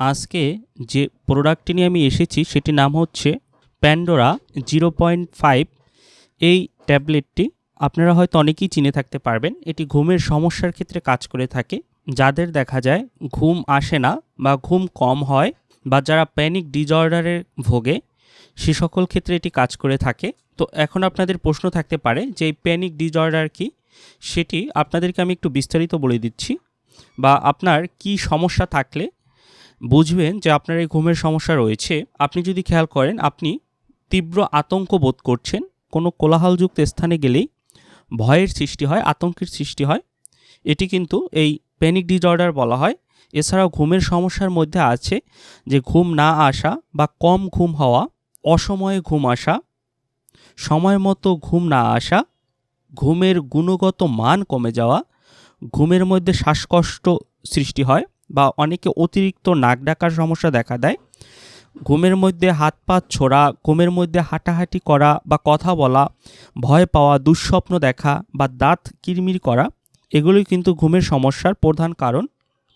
আজকে যে প্রোডাক্টটি নিয়ে আমি এসেছি সেটির নাম হচ্ছে প্যান্ডোরা জিরো পয়েন্ট ফাইভ। এই ট্যাবলেটটি আপনারা হয়তো অনেকেই চিনে থাকতে পারবেন, এটি ঘুমের সমস্যার ক্ষেত্রে কাজ করে থাকে। যাদের দেখা যায় ঘুম আসে না বা ঘুম কম হয় বা যারা প্যানিক ডিজঅর্ডারে ভোগে, সে সকল ক্ষেত্রে এটি কাজ করে থাকে। তো এখন আপনাদের প্রশ্ন থাকতে পারে যে এই প্যানিক ডিজঅর্ডার কি? সেটি আপনাদেরকে আমি একটু বিস্তারিত বলে দিচ্ছি। বা আপনার কি সমস্যা থাকলে বুঝবেন যে আপনার এই ঘুমের সমস্যা রয়েছে। আপনি যদি খেয়াল করেন, আপনি তীব্র আতঙ্ক বোধ করছেন, কোনো কোলাহলযুক্ত স্থানে গেলেই ভয়ের সৃষ্টি হয়, আতঙ্কের সৃষ্টি হয়। এটি কিন্তু এই প্যানিক ডিজঅর্ডার বলা হয়। এছাড়াও ঘুমের সমস্যার মধ্যে আছে যে ঘুম না আসা বা কম ঘুম হওয়া, অসময়ে ঘুম আসা, সময় মতো ঘুম না আসা, ঘুমের গুণগত মান কমে যাওয়া, ঘুমের মধ্যে শ্বাসকষ্ট সৃষ্টি হয়। বা অনেকে অতিরিক্ত নাক ডাকার সমস্যা দেখা দেয়। ঘুমের মধ্যে হাত পা ছোড়া, ঘুমের মধ্যে হাঁটাহাঁটি করা বা কথা বলা, ভয় পাওয়া, দুঃস্বপ্ন দেখা বা দাঁত কিরমির করা, এগুলোই কিন্তু ঘুমের সমস্যার প্রধান কারণ।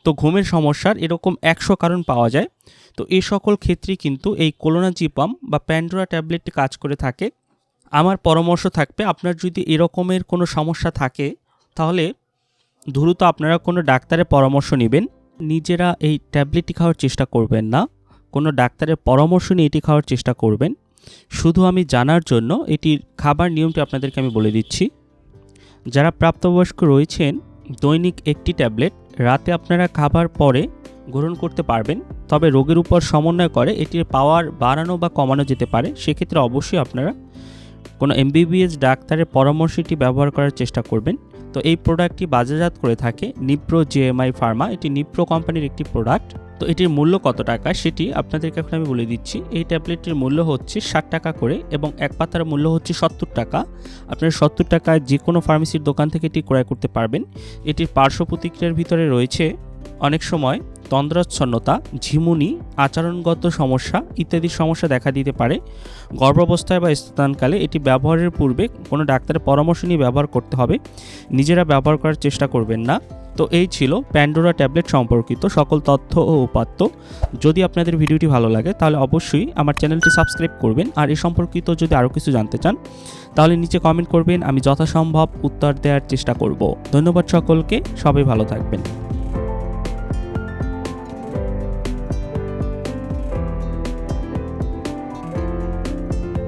তো ঘুমের সমস্যার এরকম একশো কারণ পাওয়া যায়। তো এই সকল ক্ষেত্রেই কিন্তু এই কোলোনাজিপাম বা প্যান্ডোরা ট্যাবলেটটি কাজ করে থাকে। আমার পরামর্শ থাকবে, আপনার যদি এরকমের কোনো সমস্যা থাকে, তাহলে দ্রুত আপনারা কোনো ডাক্তারের পরামর্শ নেবেন। নিজেরা এই ট্যাবলেটটি খাওয়ার চেষ্টা করবেন না। কোনো ডাক্তারের পরামর্শ নিয়ে এটি খাওয়ার চেষ্টা করবেন। শুধু আমি জানার জন্য এটির খাবার নিয়মটি আপনাদেরকে আমি বলে দিচ্ছি। যারা প্রাপ্তবয়স্ক রয়েছেন, দৈনিক একটি ট্যাবলেট রাতে আপনারা খাবার পরে গ্রহণ করতে পারবেন, তবে রোগের উপর সমন্বয় করে এটির পাওয়ার বাড়ানো বা কমানো যেতে পারে। সেক্ষেত্রে অবশ্যই আপনারা কোনো এমবিবিএস ডাক্তারের পরামর্শটি ব্যবহার করার চেষ্টা করবেন। তো এই প্রোডাক্টটি বাজারজাত করে থাকে নিপ্রো জিএমআই ফার্মা এটি নিপ্রো কোম্পানির একটি প্রোডাক্ট তো এটির মূল্য কত টাকা? সেটি আপনাদেরকে এখন আমি বলে দিচ্ছি। এই ট্যাবলেটটির মূল্য হচ্ছে ষাট টাকা করে এবং এক পাতার মূল্য হচ্ছে সত্তর টাকা। আপনারা সত্তর টাকায় যে কোনো ফার্মেসির দোকান থেকে এটি ক্রয় করতে পারবেন। এটির পার্শ্ব প্রতিক্রিয়ার ভিতরে রয়েছে অনেক সময় তন্দ্রাচ্ছন্নতা, ঝিমুনি, আচরণগত সমস্যা ইত্যাদি সমস্যা দেখা দিতে পারে। গর্ভাবস্থায় বা স্থানকালে এটি ব্যবহারের পূর্বে কোনো ডাক্তারের পরামর্শ নিয়ে ব্যবহার করতে হবে। নিজেরা ব্যবহার করার চেষ্টা করবেন না। তো এই ছিল প্যান্ডোরা ট্যাবলেট সম্পর্কিত সকল তথ্য ও উপাত্ত। যদি আপনাদের ভিডিওটি ভালো লাগে, তাহলে অবশ্যই আমার চ্যানেলটি সাবস্ক্রাইব করবেন। আর এ সম্পর্কিত যদি আরও কিছু জানতে চান, তাহলে নিচে কমেন্ট করবেন। আমি যথাসম্ভব উত্তর দেওয়ার চেষ্টা করব। ধন্যবাদ সকলকে। সবাই ভালো থাকবেন।